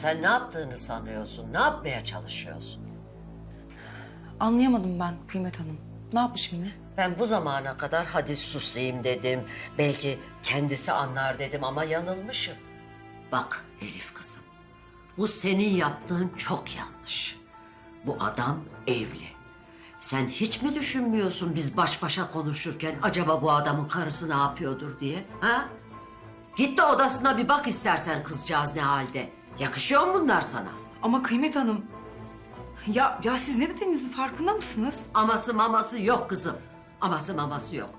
Sen ne yaptığını sanıyorsun? Ne yapmaya çalışıyorsun? Anlayamadım ben Kıymet Hanım. Ne yapmışım yine? Ben bu zamana kadar hadi susayım dedim. Belki kendisi anlar dedim ama yanılmışım. Bak Elif kızım. Bu senin yaptığın çok yanlış. Bu adam evli. Sen hiç mi düşünmüyorsun biz baş başa konuşurken acaba bu adamın karısı ne yapıyordur diye? Ha? Git de odasına bir bak istersen kızcağız ne halde. Yakışıyor mu bunlar sana? Ama Kıymet Hanım... Ya, ya siz ne dediğinizin farkında mısınız? Aması maması yok kızım. Aması maması yok.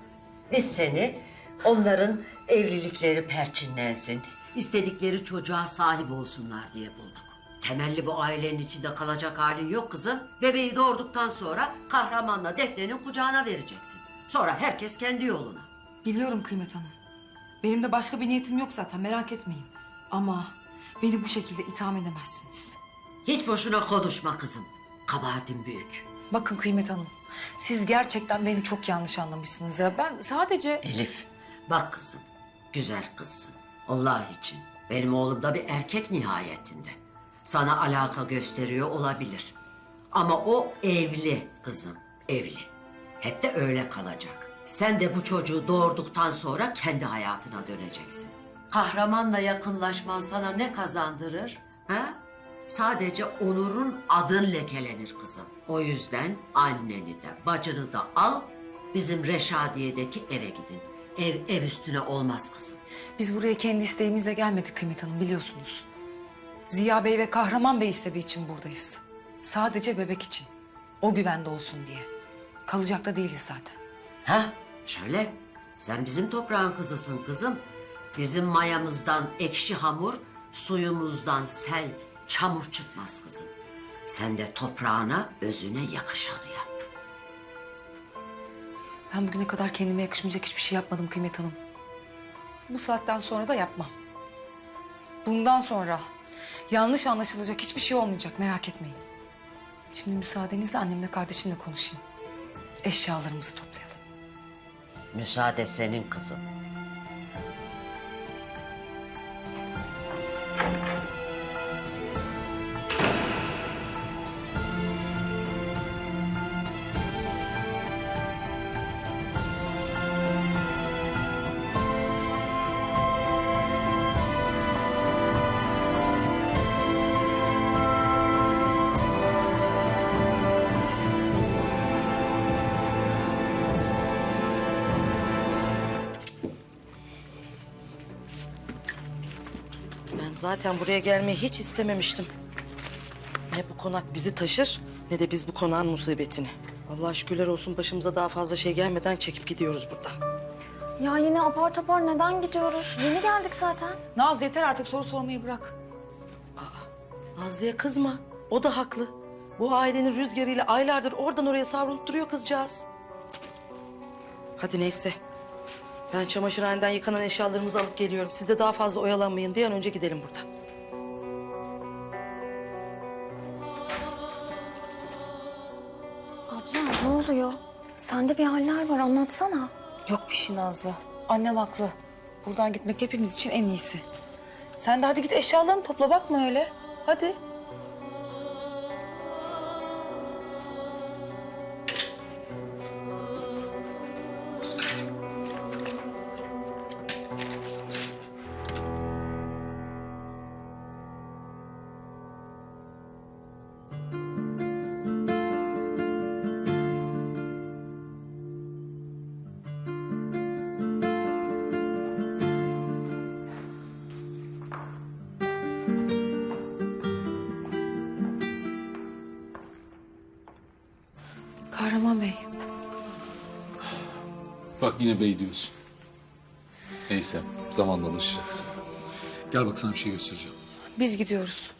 Biz seni onların evlilikleri perçinlensin, istedikleri çocuğa sahip olsunlar diye bulduk. Temelli bu ailenin içinde kalacak halin yok kızım. Bebeği doğurduktan sonra kahramanla Defne'nin kucağına vereceksin. Sonra herkes kendi yoluna. Biliyorum Kıymet Hanım. Benim de başka bir niyetim yok zaten merak etmeyin. Ama beni bu şekilde itham edemezsiniz. Hiç boşuna konuşma kızım. Kabahatin büyük. Bakın Kıymet Hanım, siz gerçekten beni çok yanlış anlamışsınız ya. Ben sadece... Elif, bak kızım, güzel kızsın. Allah için. Benim oğlum da bir erkek nihayetinde. Sana alaka gösteriyor olabilir. Ama o evli kızım, evli. Hep de öyle kalacak. Sen de bu çocuğu doğurduktan sonra kendi hayatına döneceksin. Kahramanla yakınlaşman sana ne kazandırır? Ha? Sadece onurun adın lekelenir kızım. O yüzden anneni de bacını da al bizim Reşadiye'deki eve gidin. Ev ev üstüne olmaz kızım. Biz buraya kendi isteğimizle gelmedik Kıymet Hanım biliyorsunuz. Ziya Bey ve Kahraman Bey istediği için buradayız. Sadece bebek için. O güvende olsun diye. Kalacak da değiliz zaten. Ha? Şöyle. Sen bizim toprağın kızısın kızım. Bizim mayamızdan ekşi hamur, suyumuzdan sel, çamur çıkmaz kızım. Sen de toprağına, özüne yakışanı yap. Ben bugüne kadar kendime yakışmayacak hiçbir şey yapmadım Kıymet Hanım. Bu saatten sonra da yapmam. Bundan sonra yanlış anlaşılacak hiçbir şey olmayacak merak etmeyin. Şimdi müsaadenizle annemle kardeşimle konuşayım. Eşyalarımızı toplayalım. Müsaade senin kızım. Zaten buraya gelmeyi hiç istememiştim. Ne bu konak bizi taşır ne de biz bu konağın musibetini. Allah şükürler olsun başımıza daha fazla şey gelmeden çekip gidiyoruz buradan. Ya yine apar topar neden gidiyoruz? Yeni geldik zaten. Naz yeter artık soru sormayı bırak. Nazlı'ya kızma. O da haklı. Bu ailenin rüzgarıyla aylardır oradan oraya savrulup duruyor kızcağız. Cık. Hadi neyse. Ben çamaşırhaneden yıkanan eşyalarımızı alıp geliyorum. Siz de daha fazla oyalanmayın. Bir an önce gidelim buradan. Abla ne oluyor? Sende bir haller var anlatsana. Yok bir şey Nazlı. Annem haklı. Buradan gitmek hepimiz için en iyisi. Sen de hadi git eşyalarını topla bakma öyle. Hadi. Kahraman Bey. Bak yine bey diyorsun. Neyse zamanla alışacaksın. Gel bak sana bir şey göstereceğim. Biz gidiyoruz.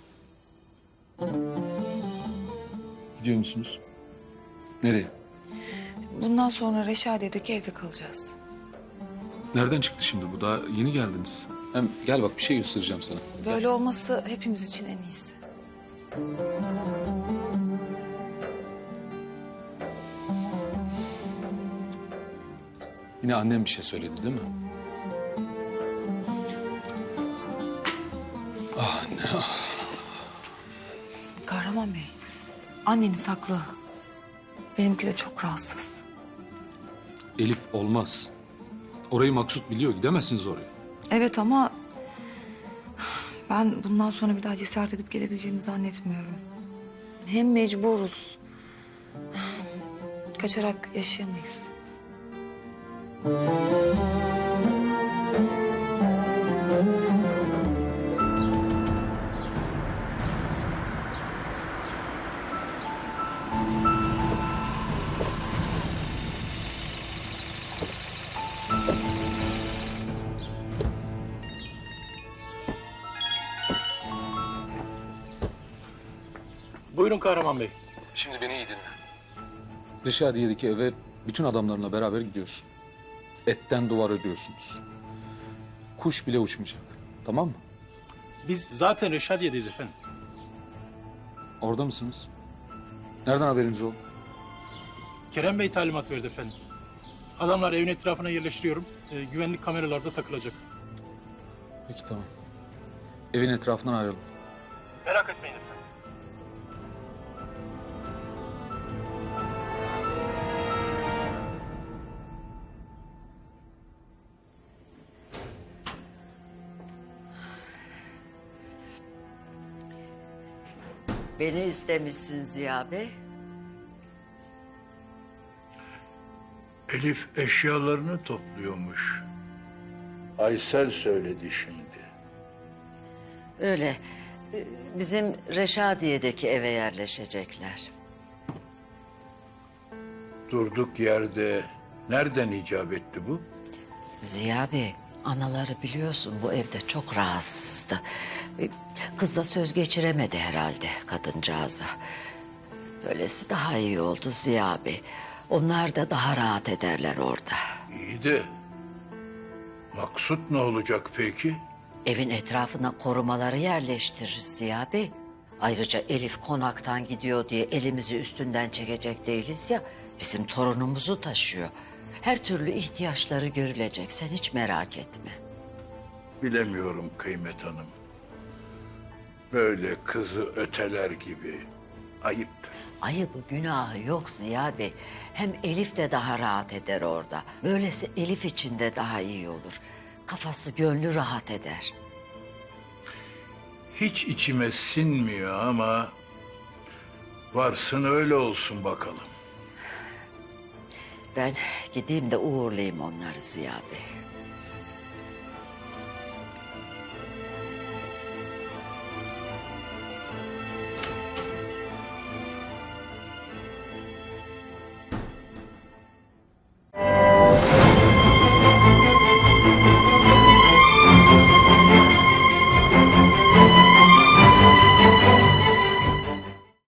Gidiyor musunuz? Nereye? Bundan sonra Reşadiye'deki evde kalacağız. Nereden çıktı şimdi bu? Daha yeni geldiniz. Hem gel bak bir şey göstereceğim sana. Böyle olması hepimiz için en iyisi. Yine annem bir şey söyledi değil mi? Ah anne. ah. Kahraman Bey, anneniz haklı. Benimki de çok rahatsız. Elif olmaz. Orayı maksut biliyor. Gidemezsiniz oraya. Evet ama ben bundan sonra bir daha cesaret edip gelebileceğini zannetmiyorum. Hem mecburuz. Kaçarak yaşayamayız. Buyurun Kahraman Bey. Şimdi beni iyi dinle. Reşadiye'deki eve bütün adamlarına beraber gidiyorsun. Etten duvar ödüyorsunuz. Kuş bile uçmayacak. Tamam mı? Biz zaten Reşadiye'deyiz efendim. Orada mısınız? Nereden haberiniz oldu? Kerem Bey talimat verdi efendim. Adamlar evin etrafına yerleştiriyorum. Ee, güvenlik kameralarda takılacak. Peki tamam. Evin etrafından ayrılın. Merak etmeyin efendim. Beni istemişsin Ziya Bey. Elif eşyalarını topluyormuş. Aysel söyledi şimdi. Öyle. Ee, Bizim Reşadiye'deki eve yerleşecekler. Durduk yerde nereden icap etti bu? Ziya Bey, anaları biliyorsun bu evde çok rahatsızdı. Ee, Kızla söz geçiremedi herhalde kadıncağıza. Böylesi daha iyi oldu Ziya Bey. Onlar da daha rahat ederler orada. İyi de maksut ne olacak peki? Evin etrafına korumaları yerleştiririz Ziya Bey. Ayrıca Elif konaktan gidiyor diye elimizi üstünden çekecek değiliz ya. Bizim torunumuzu taşıyor. Her türlü ihtiyaçları görülecek. Sen hiç merak etme. Bilemiyorum Kıymet Hanım. Böyle kızı öteler gibi ayıptır. Ayıbı günahı yok Ziya Bey. Hem Elif de daha rahat eder orada. Böylesi Elif için de daha iyi olur. Kafası gönlü rahat eder. Hiç içime sinmiyor ama varsın öyle olsun bakalım. Ben gideyim de uğurlayayım onları Ziya Bey.